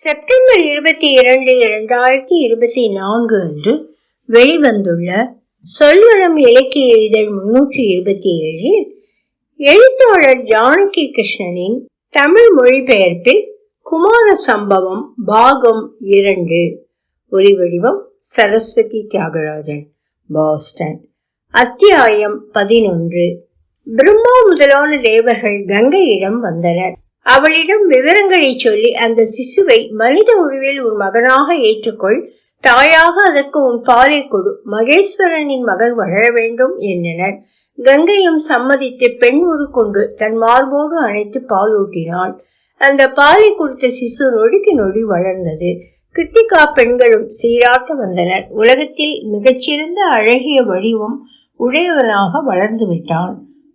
September இருபத்தி இரண்டு இரண்டாயிரத்தி இருபத்தி நான்கு அன்று வெளிவந்துள்ள சொல்வனம் இலக்கிய இதழ் முன்னூற்றி இருபத்தி ஏழில் எழுத்தாளர் ஜானகி கிருஷ்ணனின் தமிழ் மொழிபெயர்ப்பில் குமார சம்பவம் பாகம் இரண்டு ஒலிவடிவம் சரஸ்வதி தியாகராஜன் பாஸ்டன். அத்தியாயம் பதினொன்று. பிரம்மா முதலான தேவர்கள் கங்கையிடம் வந்தனர். அவளிடம் விவரங்களை சொல்லி அந்த சிசுவை மனித உருவில் உன் மகனாக ஏற்றுக்கொள். தாயாக அதற்கு உன் பாலை கொடு. மகேஸ்வரனின் மகன் வளர வேண்டும் என்றனர். கங்கையும் சம்மதித்து பெண் உரு கொண்டு தன் மார்போடு அணைத்து பால் ஊட்டினாள். அந்த பாலை கொடுத்த சிசு நொடிக்கு நொடி வளர்ந்தது. கிருத்திகா பெண்களும் சீராட்ட வந்தனர். உலகத்தில் மிகச்சிறந்த அழகிய வடிவம் உடையவனாக வளர்ந்து விட்டான்.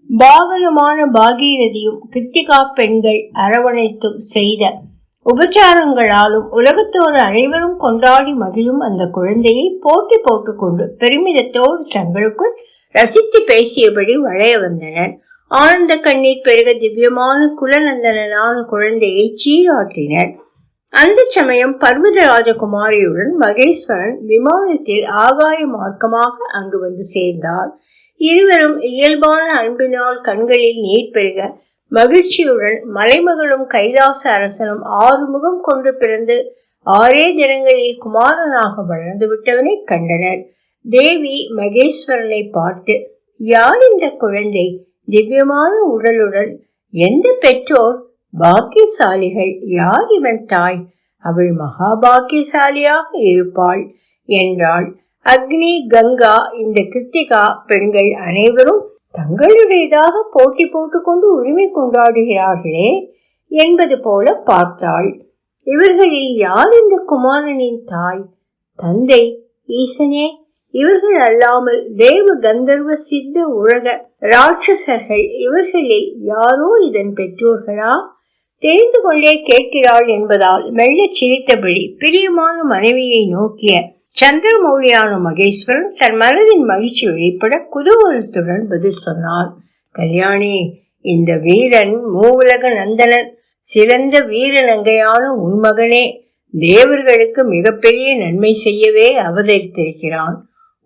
பாவனமான பாகீரதியும் கிருத்திகா பெண்கள் அரவணைத்தும் செய்த உபச்சாரங்களாலும் உலகத்தோடு அனைவரும் கொண்டாடி மகிழும் அந்த குழந்தையை போட்டி போட்டுக்கொண்டு பெருமிதத்தோடு தங்களுக்குள் ரசித்து பேசியபடி வளைய வந்தனர். ஆனந்த கண்ணீர் பெருக திவ்யமான குலநந்தனான குழந்தையை சீராட்டினர். அந்த சமயம் பர்வத ராஜகுமாரியுடன் மகேஸ்வரன் விமானத்தில் ஆகாய மார்க்கமாக அங்கு வந்து சேர்ந்தார். இருவரும் இயல்பான அன்பினால் கண்களில் நீர் பெருக மகிழ்ச்சியுடன் மலைமகளும் கைலாச அரசனும் ஆறுமுகம் கொண்டு பிறந்து ஆறே தினங்களில் குமாரனாக வளர்ந்து விட்டவனை கண்டனர். தேவி மகேஸ்வரனை பார்த்து யார் இந்த குழந்தை? திவ்யமான உடலுடன் எந்த பெற்றோர்? பாக்கியசாலிகள் யார் இவன் தாய்? அவள் மகாபாக்கியசாலியாக இருப்பாள் என்றாள். அக்னி கங்கா இந்த கிருத்திகா பெண்கள் அனைவரும் தங்களுடையதாக போட்டி போட்டுக்கொண்டு உரிமை கொண்டாடுகிறார்களே என்பது போல பார்த்தாள். இவர்களில் யார் இந்த குமாரனின் தாய்? தந்தை ஈசனே. இவர்கள் அல்லாமல் தேவ கந்தர்வ சித்த உலக ராட்சசர்கள் இவர்களில் யாரோ இதன் பெற்றோர்களா? தெரிந்து கொண்டே கேட்கிறாள் என்பதால் மெல்லச் சிரித்தபடி பிரியமான மனைவியை நோக்கிய சந்திரமௌழியான மகேஸ்வரன் தன் மனதின் மகிழ்ச்சி வெளிப்பட குதூகலத்துடன் பதில் சொன்னார் கல்யாணி இந்த வீரன் மூவுலக நந்தனன். சிறந்த வீரநங்கையான உன் மகனே. தேவர்களுக்கு மிகப்பெரிய நன்மை செய்யவே அவதரித்திருக்கிறான்.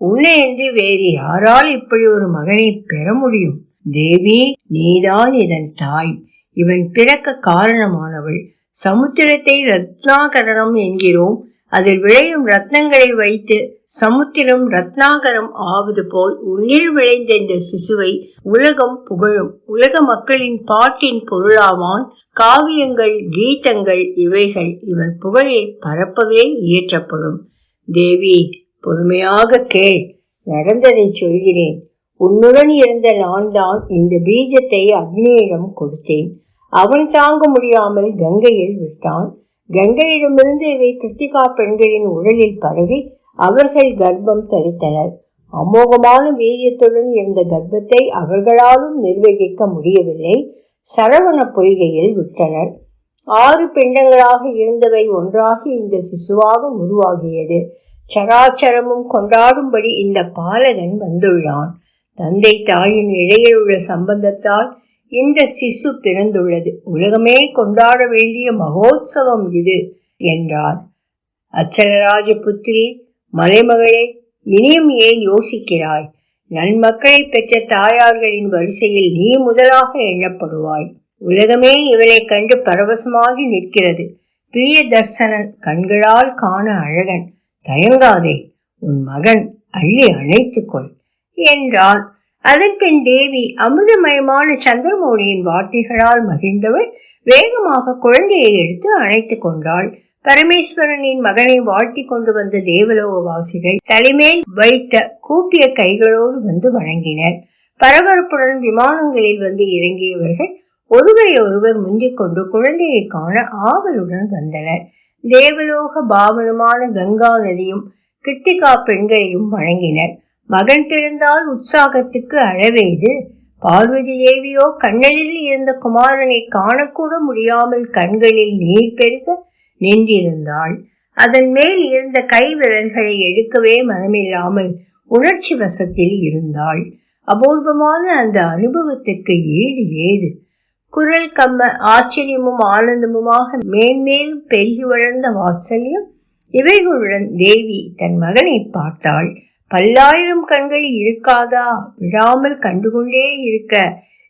உன்னையின்றி வேறு யாரால் இப்படி ஒரு மகனை பெற முடியும்? தேவி நீதான் இதன் தாய். இவன் பிறக்க காரணமானவள். சமுத்திரத்தை ரத்னாகரணம் என்கிறோம். அதில் விளையும் ரத்னங்களை வைத்து சமுத்திரம் ரத்னாகரம் ஆவது போல் உன்னில் விளைந்த இந்த சிசுவை உலகம் புகழும். உலக மக்களின் பாட்டின் பொருளாவான். காவியங்கள் கீதங்கள் இவைகள் இவன் புகழை பரப்பவே இயற்றப்படும். தேவி பொறுமையாக கேள். நடந்ததை சொல்கிறேன். உன்னுடன் இருந்த நான் தான் இந்த பீஜத்தை அக்னியிடம் கொடுத்தேன். அவன் தாங்க முடியாமல் கங்கையில் விட்டான். கங்கையிடமிருந்து இவை கிருத்திகா பெண்களின் உடலில் பரவி அவர்கள் கர்ப்பம் தரித்தனர். அமோகமான வீரியத்துடன் இருந்த கர்ப்பத்தை அவர்களாலும் நிர்வகிக்க முடியவில்லை. சரவண பொய்கையில் விட்டனர். ஆறு பிண்டங்களாக இருந்தவை ஒன்றாகி இந்த சிசுவாக உருவாகியது. சராச்சரமும் கொண்டாடும்படி இந்த பாலகன் வந்துள்ளான். தந்தை தாயின் இடையில் உள்ள சம்பந்தத்தால் இந்த சிசு பிறந்துள்ளது. உலகமே கொண்டாட வேண்டிய மகோத்சவம் இது என்றார். அச்சலராஜ புத்திரி மலைமகளே இனியும் ஏன் யோசிக்கிறாய்? நன்மக்களை பெற்ற தாயார்களின் வரிசையில் நீ முதலாக எண்ணப்படுவாய். உலகமே இவளை கண்டு பரவசமாகி நிற்கிறது. பிரிய தர்சனன் கண்களால் காண அழகன் தயங்காதே உன் மகன் அள்ளி அணைத்துக்கொள் என்றான் அதன்பின் தேவி அமுதமயமான சந்திரமௌழியின் வார்த்தைகளால் மகிழ்ந்தவள் வேகமாக குழந்தையை எடுத்து அணைத்துக் கொண்டாள். பரமேஸ்வரனின் மகனை வாழ்த்தி கொண்டு வந்த தேவலோகவாசிகள் தலைமேல் வைத்த கூப்பிய கைகளோடு வந்து வணங்கினர். பரபரப்புடன் விமானங்களில் வந்து இறங்கியவர்கள் ஒருவரை ஒருவர் முந்திக் கொண்டு குழந்தையை காண ஆவலுடன் வந்தனர். தேவலோக பாவனமான கங்கா நதியும் கிருத்திகா பெண்களையும் வணங்கினர். மகன் பிறந்தால் உற்சாகத்துக்கு அழவேது. பார்வதி தேவியோ கண்ணலில் இருந்த குமாரனை காணக்கூட முடியாமல் கண்களில் நீர் பெருக நின்றிருந்தாள். அதன் மேல் இருந்த கை விரல்களை எடுக்கவே மனமில்லாமல் உணர்ச்சி வசத்தில் இருந்தாள். அபூர்வமான அந்த அனுபவத்திற்கு ஈடு ஏது. குரல் கம்ம ஆச்சரியமும் ஆனந்தமுமாக மேன்மேலும் பெருகி வளர்ந்த வாத்சல்யம் இவைகளுடன் தேவி தன் மகனை பார்த்தாள். பல்லாயிரம் கண்கள் இருக்காதா விடாமல் கண்டுகொண்டே இருக்க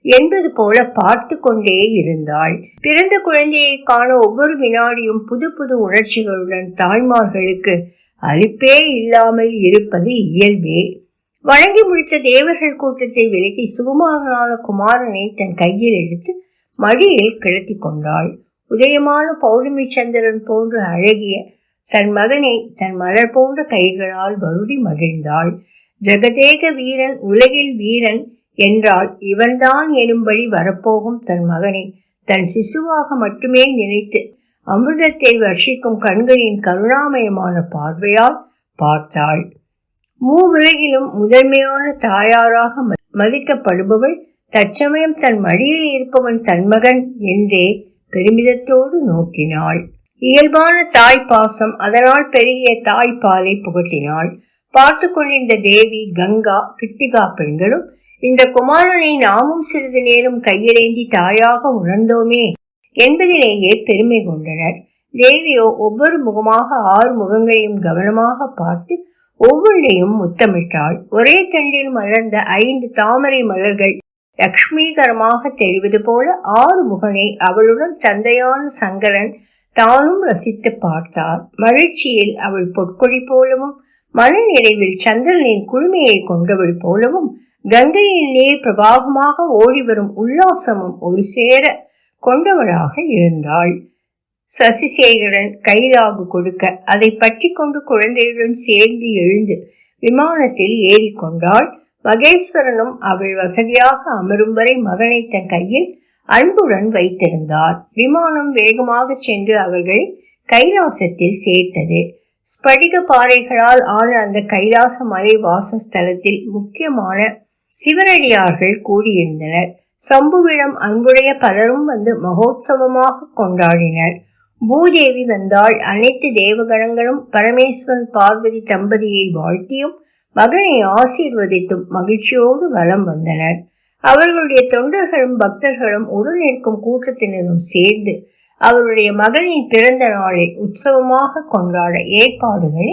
என்பது போல பார்த்து கொண்டே இருந்தாள். பிறந்த குழந்தையை காண ஒவ்வொரு வினாடியும் புது புது உணர்ச்சிகளுடன் தாய்மார்களுக்கு அரிப்பே இல்லாமல் இருப்பது இயல்பே. வழங்கி முடித்த தேவர்கள் கூட்டத்தை விலக்கி சுகுமாரனான குமாரனை தன் கையில் எடுத்து மடியில் கிளத்தி கொண்டாள். உதயமான பௌர்ணமி சந்திரன் போன்ற அழகிய தன் மகனை தன் மலர் போன்ற கைகளால் வருடி மகிழ்ந்தாள். ஜெகதேக வீரன் உலகில் வீரன் என்றால் இவன்தான் எனும்படி வரப்போகும் தன் மகனை. தன் சிசுவாக மட்டுமே நினைத்து அமிர்தத்தை வர்ஷிக்கும் கண்களின் கருணாமயமான பார்வையால் பார்த்தாள். மூவுலகிலும் முதன்மையான தாயாராக மதிக்கப்படுபவள் தற்சமயம் தன் மடியில் இருப்பவன் தன் மகன் என்றே பெருமிதத்தோடு நோக்கினாள். இயல்பான தாய் பாசம் அதனால் பெருகிய தாய்ப்பாலை புகட்டினாள். பார்த்து கொண்டிருந்த தேவி கங்கா கிட்டிகா பெண்களும் இந்த குமாரனை நாமும் சிறிது நேரம் கையிலேந்தி தாயாக உணர்ந்தோமே என்பதிலேயே பெருமை கொண்டனர். தேவியோ ஒவ்வொரு முகமாக ஆறு முகங்களையும் கவனமாக பார்த்து ஒவ்வொன்றையும் முத்தமிட்டாள். ஒரே தண்டில் மலர்ந்த ஐந்து தாமரை மலர்கள் லக்ஷ்மீகரமாக தெரிவது போல ஆறு முகனை அவளுடன் தந்தையான சங்கரன் தானும் ரசித்து பார்த்தார் மகிழ்ச்சியில் அவள் பொற்கொடி போலவும் மன நிறைவில் சந்திரனின் குழுமையை கொண்டவள் போலவும் கங்கையின் நீர் பிரபாகமாக ஓடி வரும் உல்லாசமும் ஒரு சேர கொண்டவளாக இருந்தாள். சசிசேகரன் கைலாகு கொடுக்க அதை பற்றி கொண்டு குழந்தையுடன் சேர்ந்து எழுந்து விமானத்தில் ஏறிக்கொண்டாள். மகேஸ்வரனும் அவள் வசதியாக அமரும் வரை மகனை தன் கையில் அன்புடன் வைத்திருந்தார். விமானம் வேகமாக சென்று அவர்கள் கைலாசத்தில் சேர்த்தது. ஸ்படிக பாறைகளால் ஆன அந்த கைலாச மலை வாசஸ்தலத்தில் முக்கியமான சிவனடியார்கள் கூடியிருந்தனர். சம்புவிடம் அன்புடைய பலரும் வந்து மகோத்சவமாக கொண்டாடினர். பூதேவி வந்தால் அனைத்து தேவகணங்களும் பரமேஸ்வரன் பார்வதி தம்பதியை வாழ்த்தியும் மகனை ஆசீர்வதித்தும் மகிழ்ச்சியோடு வலம் வந்தனர். அவர்களுடைய தொண்டர்களும் பக்தர்களும் உடன் இருக்கும் கூட்டத்தினரும் சேர்ந்து அவருடைய மகனின் பிறந்த நாளை உற்சவமாக கொண்டாட ஏற்பாடுகளை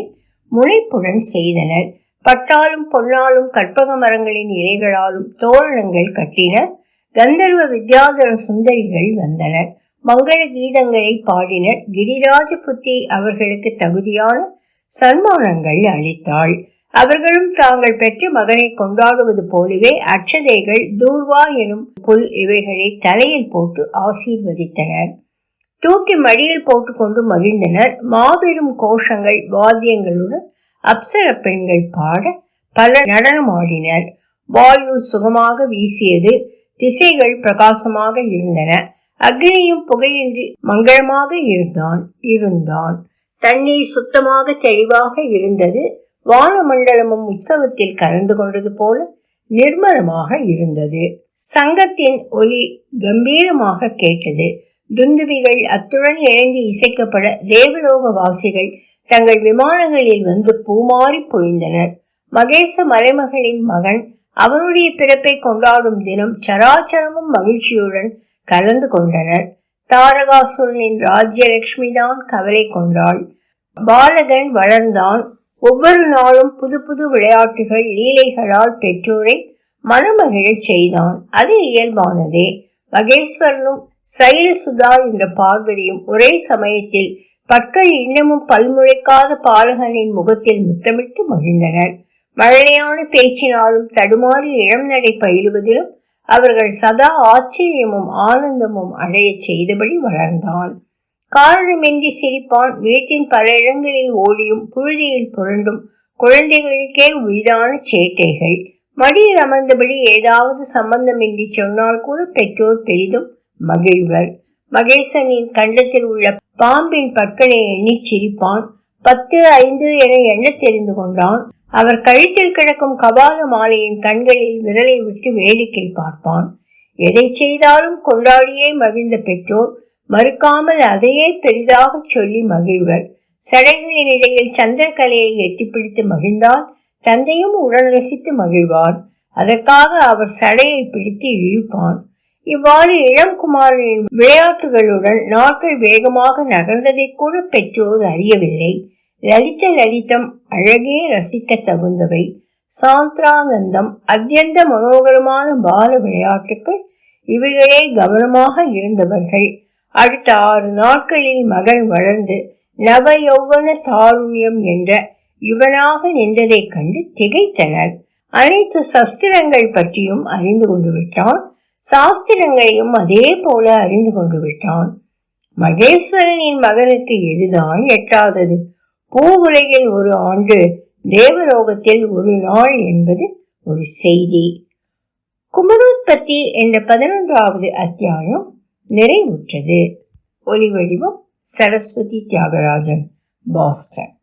முனைப்புடன் செய்தனர். பட்டாலும் பொன்னாலும் கற்பக மரங்களின் இலைகளாலும் தோரணங்கள் கட்டினர் கந்தர்வ வித்யாதர சுந்தரிகள் வந்தனர். மங்கள கீதங்களை பாடினர். கிரிராஜ புத்தி அவர்களுக்கு தகுதியான சன்மானங்கள் அளித்தாள். அவர்களும் தாங்கள் பெற்ற மகனை கொண்டாடுவது போலவே அச்சதைகள் தூர்வா எனும் புல் இவைகளை தலையில் போட்டு ஆசீர்வதித்தனர். தூக்கி மடியில் போட்டுக்கொண்டு மகிழ்ந்தனர். மாபெரும் கோஷங்கள் வாத்தியங்களுடன் அப்சர பெண்கள் பாட பல நடனமாடினர். வாயு சுகமாக வீசியது திசைகள் பிரகாசமாக இருந்தன. அக்னியும் புகையின்றி மங்களமாக இருந்தான் இருந்தான். தண்ணீர் சுத்தமாக தெளிவாக இருந்தது. வானமண்டலமும் உற்சவத்தில் கலந்து கொண்டது போல நிர்மலமாக இருந்தது. சங்கத்தின் ஒலி கம்பீரமாக கேட்டது. துந்துபிகள் அத்துடன் இணைந்து இசைக்கப்பட தேவலோக வாசிகள் தங்கள் விமானங்களில் வந்து பூமாறி பொழிந்தனர். மகேச மலைமகளின் மகன் அவனுடைய பிறப்பை கொண்டாடும் தினம் சராச்சரமும் மகிழ்ச்சியுடன் கலந்து கொண்டனர். தாரகாசுரனின் ராஜ்யலட்சுமி தான் கவலை கொண்டாள். பாலகன் வளர்ந்தான். ஒவ்வொரு நாளும் புது புது விளையாட்டுகள் லீலைகளால் பெற்றோரை மனமகிழச் செய்தான். அது இயல்பானதே. மகேஸ்வரனும் சைலசுதா என்ற பார்வதியும் ஒரே சமயத்தில் பற்கள் இன்னமும் பல்முளைக்காத பாலகனின் முகத்தில் முத்தமிட்டு மகிழ்ந்தனர். மழையான பேச்சினாலும் தடுமாறி இளம் நடை பயிலுவதிலும் அவர்கள் சதா ஆச்சரியமும் ஆனந்தமும் அடைய செய்தபடி வளர்ந்தான். காரணமின்றி சிரிப்பான். வீட்டின் பல இடங்களில் ஓடியும் புழுதியில் புரண்டும் குழந்தைகளுக்கே உயிரான சேட்டைகள். மடியில் அமர்ந்தபடி ஏதாவது சம்பந்தமின்றி சொன்னால் கூட பெற்றோர் பெரிதும் மகிழ்வர். மகேசனின் கண்டத்தில் உள்ள பாம்பின் பற்களை எண்ணி சிரிப்பான். பத்து ஐந்து என எண்ண தெரிந்து கொண்டான். அவர் கழுத்தில் கிடக்கும் கபால மாலையின் கண்களில் விரலை விட்டு வேடிக்கை பார்ப்பான். எதை செய்தாலும் கொண்டாடியே மகிழ்ந்த பெற்றோர் மறுக்காமல் அதையே பெரிதாக சொல்லி மகிழ்வர். சடைகளின் இடையில் சந்திரகலையை எட்டிப்பிடித்து மகிழ்ந்தால் தந்தையும் உடன் ரசித்து மகிழ்வார். அதற்காக அவர் சடையை பிடித்து இழுப்பான். இவ்வாறு இளம்குமாரனின் விளையாட்டுகளுடன் நாட்கள் வேகமாக நகர்ந்ததை கூட பெற்றோர் அறியவில்லை. லலித லலிதம் அழகே ரசிக்க தகுந்தவை. சாந்திரானந்தம் அத்தியந்த மனோகரமான பால விளையாட்டுகள் இவைகளே கவனமாக இருந்தவர்கள். அடுத்த ஆறு நாட்களில் மகன் வளர்ந்து நவ யௌவன தாருண்யம் என்ற யுவனாக நின்றதைக் கண்டு திகைத்தனர். அனைத்து சஸ்திரங்கள் பற்றியும் அறிந்து கொண்டு விட்டான். சாஸ்திரங்களையும் அதே போல அறிந்து கொண்டு விட்டான். மகேஸ்வரனின் மகனுக்கு எதுதான் எட்டாதது? பூவுலகில் ஒரு ஆண்டு தேவலோகத்தில் ஒரு நாள் என்பது ஒரு செய்தி. குமரோத்பத்தி என்ற பதினொன்றாவது அத்தியாயம் நிறைவுற்றது. ஒலி வடிவம் சரஸ்வதி தியாகராஜன் பாஸ்டன்.